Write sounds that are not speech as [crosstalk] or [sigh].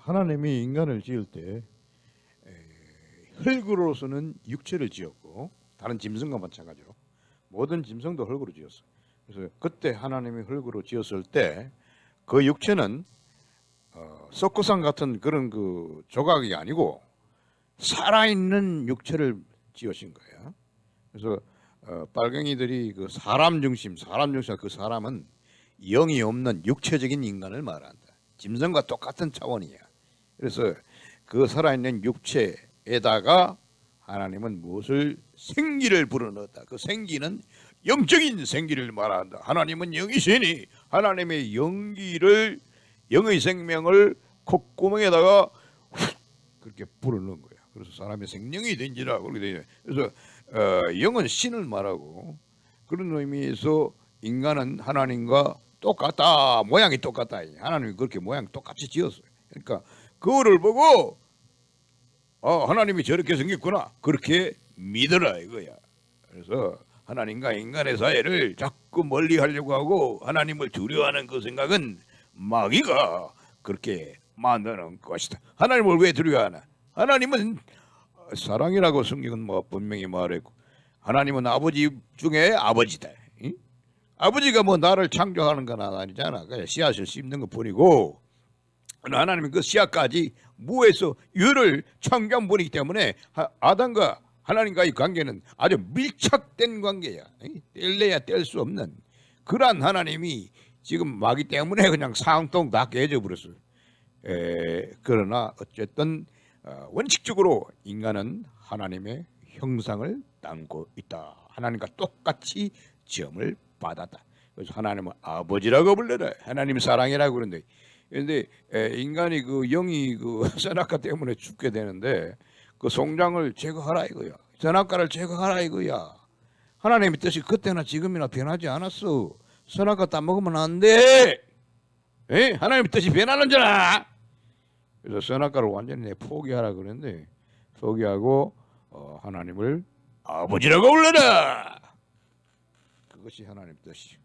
하나님이 인간을 지을 때 에, 흙으로서는 육체를 지었고 다른 짐승과 마찬가지로 모든 짐승도 흙으로 지었어. 그래서 그때 하나님이 흙으로 지었을 때 그 육체는 어, 석고상 같은 그런 그 조각이 아니고 살아있는 육체를 지으신 거예요. 그래서 어, 빨갱이들이 그 사람 중심, 사람 중심 그 사람은 영이 없는 육체적인 인간을 말한다. 짐승과 똑같은 차원이야. 그래서 그 살아있는 육체에다가 하나님은 무엇을 생기를 불어넣었다. 그 생기는 영적인 생기를 말한다. 하나님은 영이시니 하나님의 영기를 영의 생명을 콧구멍에다가 훅 그렇게 불어넣은 거야. 그래서 사람의 생명이 된지라 그렇게 되죠. 그래서 어, 영은 신을 말하고 그런 의미에서 인간은 하나님과 똑같다 모양이 똑같다 하나님이 그렇게 모양 똑같이 지었어요. 그러니까 그거를 보고 어, 하나님이 저렇게 생겼구나 그렇게 믿어라 이거야. 그래서 하나님과 인간의 사이를 자꾸 멀리 하려고 하고 하나님을 두려워하는 그 생각은 마귀가 그렇게 만드는 것이다. 하나님을 왜 두려워하나? 하나님은 사랑이라고 성경은 뭐 분명히 말했고 하나님은 아버지 중에 아버지다. 응? 아버지가 뭐 나를 창조하는 건 아니잖아. 그냥 씨앗을 심는 것 뿐이고 하나님은 그 씨앗까지 무에서 유를 창조한 분이기 때문에 하- 아담과 하나님과의 관계는 아주 밀착된 관계야. 응? 뗄래야 뗄 수 없는 그러한 하나님이 지금 마귀 때문에 그냥 상통 다 깨져 버렸어요. 에, 그러나 어쨌든 어, 원칙적으로 인간은 하나님의 형상을 담고 있다. 하나님과 똑같이 지음을 받았다. 그래서 하나님은 아버지라고 불러라. 하나님 사랑이라고 그러는데, 그런데 에, 인간이 그 영이 그 [laughs] 선악과 때문에 죽게 되는데 그 송장을 제거하라 이거야. 선악과를 제거하라 이거야. 하나님의 뜻이 그때나 지금이나 변하지 않았어. 선악과 따 먹으면 안 돼. 에? 하나님의 뜻이 변하는 잖아. 그래서 선악과를 완전히 내 포기하라 그랬는데 포기하고 어, 하나님을 아버지라고 불러라. 그것이 하나님 뜻이죠.